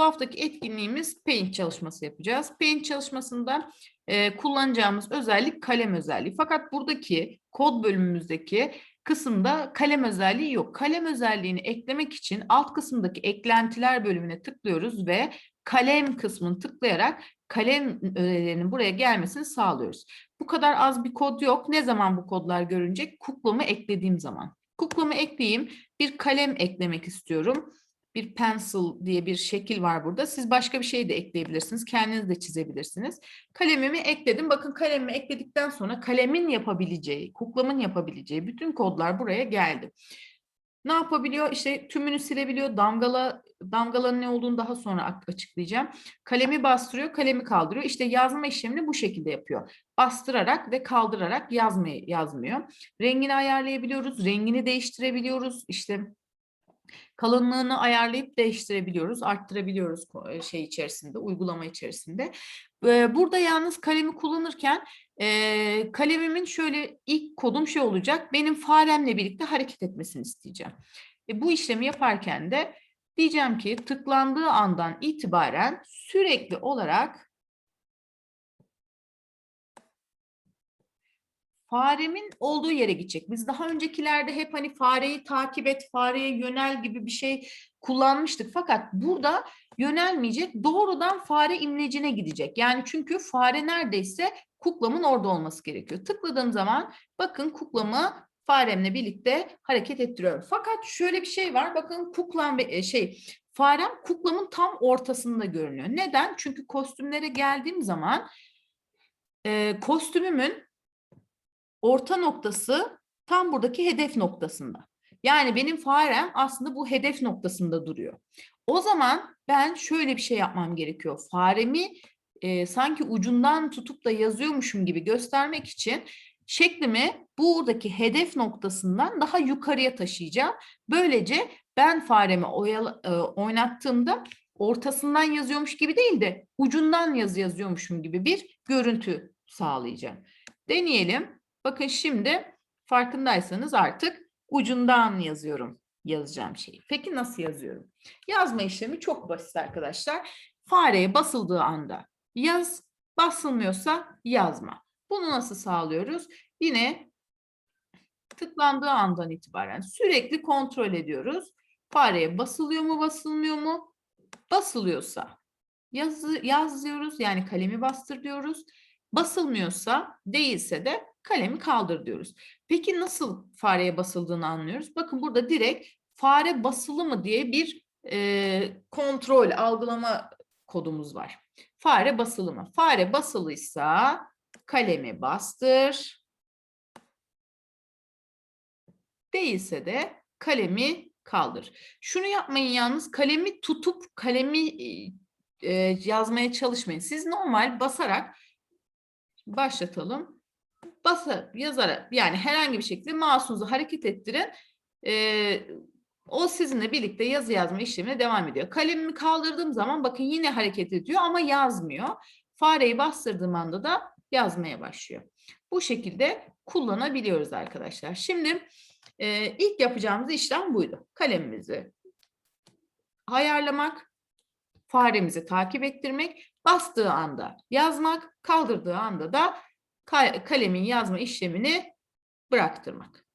Bu haftaki etkinliğimiz Paint çalışması yapacağız. Paint çalışmasında e, kullanacağımız özellik kalem özelliği. Fakat buradaki kod bölümümüzdeki kısımda kalem özelliği yok. Kalem özelliğini eklemek için alt kısımdaki eklentiler bölümüne tıklıyoruz ve kalem kısmını tıklayarak kalem öğelerinin buraya gelmesini sağlıyoruz. Bu kadar az bir kod yok. Ne zaman bu kodlar görünecek? Kuklamı eklediğim zaman. Kuklamı ekleyeyim. Bir kalem eklemek istiyorum. Bir pencil diye bir şekil var burada. Siz başka bir şey de ekleyebilirsiniz. Kendiniz de çizebilirsiniz. Kalemimi ekledim. Bakın kalemimi ekledikten sonra kalemin yapabileceği, kuklamın yapabileceği bütün kodlar buraya geldi. Ne yapabiliyor? İşte tümünü silebiliyor. Damgala, damgaların ne olduğunu daha sonra açıklayacağım. Kalemi bastırıyor, kalemi kaldırıyor. İşte yazma işlemini bu şekilde yapıyor. Bastırarak ve kaldırarak yazmayı yazmıyor. Rengini ayarlayabiliyoruz, rengini değiştirebiliyoruz. İşte kalınlığını ayarlayıp değiştirebiliyoruz, arttırabiliyoruz şey içerisinde, uygulama içerisinde. Burada yalnız kalemi kullanırken e, kalemimin şöyle ilk kodum şey olacak, benim faremle birlikte hareket etmesini isteyeceğim. E, bu işlemi yaparken de diyeceğim ki tıklandığı andan itibaren sürekli olarak faremin olduğu yere gidecek. Biz daha öncekilerde hep hani fareyi takip et, fareye yönel gibi bir şey kullanmıştık. Fakat burada yönelmeyecek, doğrudan fare imlecine gidecek. Yani çünkü fare neredeyse kuklamın orada olması gerekiyor. Tıkladığım zaman bakın kuklamı faremle birlikte hareket ettiriyorum. Fakat şöyle bir şey var. Bakın kuklam ve şey farem kuklamın tam ortasında görünüyor. Neden? Çünkü kostümlere geldiğim zaman e, kostümümün orta noktası tam buradaki hedef noktasında. Yani benim farem aslında bu hedef noktasında duruyor. O zaman ben şöyle bir şey yapmam gerekiyor. Faremi e, sanki ucundan tutup da yazıyormuşum gibi göstermek için şeklimi buradaki hedef noktasından daha yukarıya taşıyacağım. Böylece ben faremi oyala, e, oynattığımda ortasından yazıyormuş gibi değil de ucundan yazı yazıyormuşum gibi bir görüntü sağlayacağım. Deneyelim. Bakın şimdi farkındaysanız artık ucundan yazıyorum yazacağım şeyi. Peki nasıl yazıyorum? Yazma işlemi çok basit arkadaşlar. Fareye basıldığı anda yaz, basılmıyorsa yazma. Bunu nasıl sağlıyoruz? Yine tıklandığı andan itibaren sürekli kontrol ediyoruz. Fareye basılıyor mu, basılmıyor mu? Basılıyorsa yaz, yaz diyoruz. Yani kalemi bastır diyoruz. Basılmıyorsa değilse de kalemi kaldır diyoruz. Peki nasıl fareye basıldığını anlıyoruz? Bakın burada direkt fare basılı mı diye bir e, kontrol, algılama kodumuz var. Fare basılı mı? Fare basılıysa kalemi bastır. Değilse de kalemi kaldır. Şunu yapmayın yalnız kalemi tutup kalemi e, yazmaya çalışmayın. Siz normal basarak başlatalım. Basa yazarak yani herhangi bir şekilde mouse'unuzu hareket ettirin. E, o sizinle birlikte yazı yazma işlemine devam ediyor. Kalemimi kaldırdığım zaman bakın yine hareket ediyor ama yazmıyor. Fareyi bastırdığım anda da yazmaya başlıyor. Bu şekilde kullanabiliyoruz arkadaşlar. Şimdi e, ilk yapacağımız işlem buydu. Kalemimizi ayarlamak, faremizi takip ettirmek, bastığı anda yazmak, kaldırdığı anda da kalemin yazma işlemini bıraktırmak.